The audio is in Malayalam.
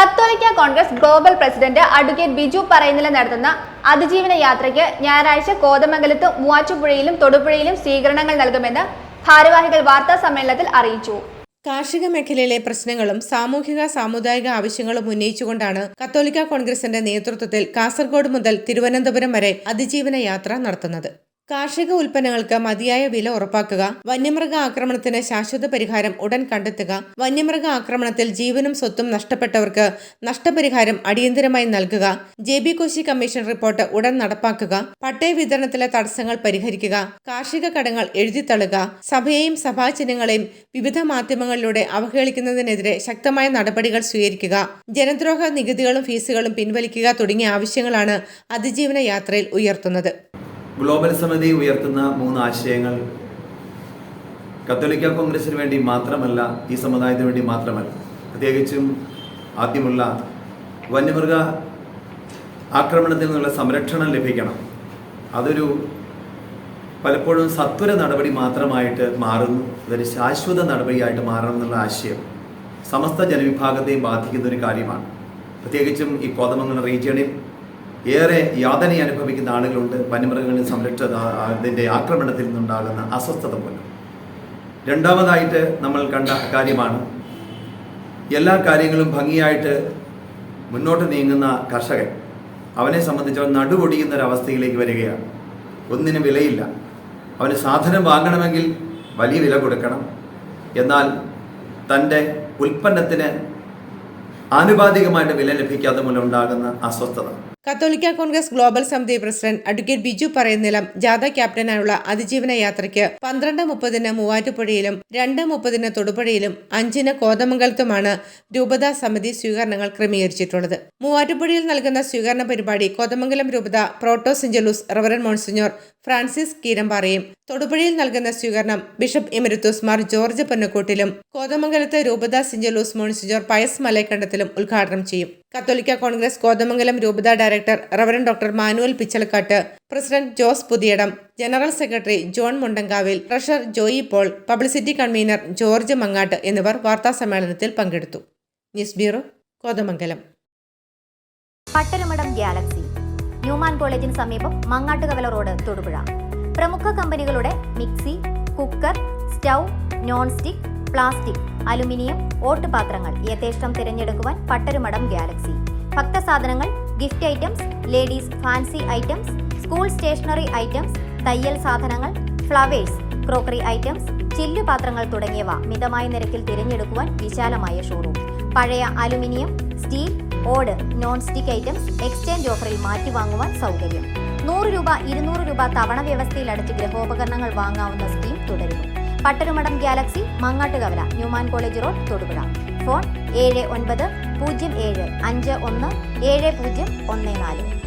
കത്തോലിക്ക Congress global president advocate Biju Parayannilam നടത്തുന്ന അതിജീവന യാത്രയ്ക്ക് ഞായറാഴ്ച കോതമംഗലത്ത് മൂവാറ്റുപുഴയിലും തൊടുപുഴയിലും സ്വീകരണങ്ങൾ നൽകുമെന്ന് ഭാരവാഹികൾ വാർത്താ സമ്മേളനത്തിൽ അറിയിച്ചു. കാർഷിക മേഖലയിലെ പ്രശ്നങ്ങളും സാമൂഹിക സാമുദായിക ആവശ്യങ്ങളും ഉന്നയിച്ചുകൊണ്ടാണ് കത്തോലിക്ക കോൺഗ്രസിന്റെ നേതൃത്വത്തിൽ കാസർഗോഡ് മുതൽ തിരുവനന്തപുരം വരെ അതിജീവന യാത്ര നടത്തുന്നത്. കാർഷിക ഉൽപ്പന്നങ്ങൾക്ക് മതിയായ വില ഉറപ്പാക്കുക വന്യമൃഗ ആക്രമണത്തിന് ശാശ്വത പരിഹാരം ഉടൻ കണ്ടെത്തുക വന്യമൃഗ ആക്രമണത്തിൽ ജീവനും സ്വത്തും നഷ്ടപ്പെട്ടവർക്ക് നഷ്ടപരിഹാരം അടിയന്തരമായി നൽകുക J B Koshy commission report ഉടൻ നടപ്പാക്കുക പട്ടയ വിതരണത്തിലെ തടസ്സങ്ങൾ പരിഹരിക്കുക കാർഷിക കടങ്ങൾ എഴുതിത്തള്ളുക സഭയെയും സഭാചിഹ്നങ്ങളെയും വിവിധ മാധ്യമങ്ങളിലൂടെ അവഹേളിക്കുന്നതിനെതിരെ ശക്തമായ നടപടികൾ സ്വീകരിക്കുക ജനദ്രോഹ നികുതികളും ഫീസുകളും പിൻവലിക്കുക തുടങ്ങിയ ആവശ്യങ്ങളാണ് അതിജീവന യാത്രയിൽ ഉയർത്തുന്നത്. ഗ്ലോബൽ സമിതി ഉയർത്തുന്ന മൂന്ന് ആശയങ്ങൾ കത്തോലിക്ക കോൺഗ്രസിന് വേണ്ടി മാത്രമല്ല ഈ സമുദായത്തിന് വേണ്ടി മാത്രമല്ല. പ്രത്യേകിച്ചും ആദ്യമുള്ള വന്യമൃഗ ആക്രമണത്തിൽ നിന്നുള്ള സംരക്ഷണം ലഭിക്കണം. അതൊരു പലപ്പോഴും സത്വര നടപടി മാത്രമായിട്ട് മാറുന്നു. അതൊരു ശാശ്വത നടപടിയായിട്ട് മാറണം എന്നുള്ള ആശയം സമസ്ത ജനവിഭാഗത്തെയും ബാധിക്കുന്ന ഒരു കാര്യമാണ്. പ്രത്യേകിച്ചും ഈ കോതമംഗലം റീജിയണിൽ ഏറെ യാതന അനുഭവിക്കുന്ന ആളുകളുണ്ട്. വന്യമൃഗങ്ങളിൽ സംരക്ഷ അതിന്റെ ആക്രമണത്തിൽ നിന്നുണ്ടാകുന്ന അസ്വസ്ഥത പോലും രണ്ടാമതായിട്ട് നമ്മൾ കണ്ട കാര്യമാണ് എല്ലാ കാര്യങ്ങളും ഭംഗിയായിട്ട് മുന്നോട്ട് നീങ്ങുന്ന കർഷകൻ അവനെ സംബന്ധിച്ച് ഒരു ഒരവസ്ഥയിലേക്ക് വരികയാണ്. ഒന്നിനും വിലയില്ല. അവന് സാധനം വാങ്ങണമെങ്കിൽ വലിയ വില കൊടുക്കണം. എന്നാൽ തന്റെ ഉൽപ്പന്നത്തിന് ആനുപാതികമായിട്ട് വില ലഭിക്കാതെ മൂലമുണ്ടാകുന്ന അസ്വസ്ഥത. കത്തോലിക്ക കോൺഗ്രസ് ഗ്ലോബൽ സമിതി പ്രസിഡന്റ് അഡ്വക്കേറ്റ് ബിജു പറയുന്നിലം ജാഥ ക്യാപ്റ്റനായുള്ള അതിജീവന യാത്രയ്ക്ക് പന്ത്രണ്ട് മുപ്പതിന് മൂവാറ്റുപുഴയിലും രണ്ട് മുപ്പതിന് തൊടുപുഴയിലും അഞ്ചിന് കോതമംഗലത്തുമാണ് രൂപത സമിതി സ്വീകരണങ്ങൾ ക്രമീകരിച്ചിട്ടുള്ളത്. മൂവാറ്റുപുഴയിൽ നൽകുന്ന സ്വീകരണ പരിപാടി കോതമംഗലം രൂപത proto syncellus reverend monsignor Francis കീരമ്പാറയും തൊടുപുഴയിൽ നൽകുന്ന സ്വീകരണം ബിഷപ്പ് എമിരത്തൂസ് മാർ ജോർജ് പൊന്നക്കോട്ടിലും കോതമംഗലത്ത് രൂപത സിഞ്ചലൂസ് മോൺസിഞ്ഞോർ പയസ് മലയക്കണ്ടത്തിലും ഉദ്ഘാടനം ചെയ്യും. കത്തോലിക്ക കോൺഗ്രസ് കോതമംഗലം രൂപത director reverend doctor Manuel Pichalakkattu president Jose Puthiyidam general secretary John Mundankavil treasurer Joy Paul publicity convener George Mangattu എന്നിവർ വാർത്താസമ്മേളനത്തിൽ പങ്കെടുത്തു. News bureau Kothamangalam. Pattaramadam Galaxy Newman കോളേജിന് സമീപം മങ്ങാട്ടുകവല റോഡ് തൊടുപുഴ. പ്രമുഖ കമ്പനികളുടെ mixie cooker stove non stick plastic aluminium ഓട്ടുപാത്രങ്ങൾ യഥേഷ്ടം തിരഞ്ഞെടുക്കുവാൻ Pattarumadam Galaxy. ഭക്തസാധനങ്ങൾ gift items ladies fancy items school stationery items തയ്യൽ സാധനങ്ങൾ ഫ്ലവേഴ്സ് ക്രോക്കറി ഐറ്റംസ് ചില്ലുപാത്രങ്ങൾ തുടങ്ങിയവ മിതമായ നിരക്കിൽ തിരഞ്ഞെടുക്കുവാൻ വിശാലമായ ഷോറൂം. പഴയ അലുമിനിയം സ്റ്റീൽ ഓട് നോൺ സ്റ്റിക് ഐറ്റംസ് എക്സ്ചേഞ്ച് ഓഫറിൽ മാറ്റി വാങ്ങുവാൻ സൗകര്യം. നൂറ് രൂപ ഇരുന്നൂറ് രൂപ തവണ വ്യവസ്ഥയിൽ അടച്ച് ഗൃഹോപകരണങ്ങൾ വാങ്ങാവുന്ന സ്കീം തുടരുന്നു. Pattarumadam Galaxy Mangattukavala Newman college road Thodupuzha. Phone ഏഴ് ഒൻപത് പൂജ്യം ഏഴ് അഞ്ച് ഒന്ന് ഏഴ് പൂജ്യം ഒന്ന് നാല്.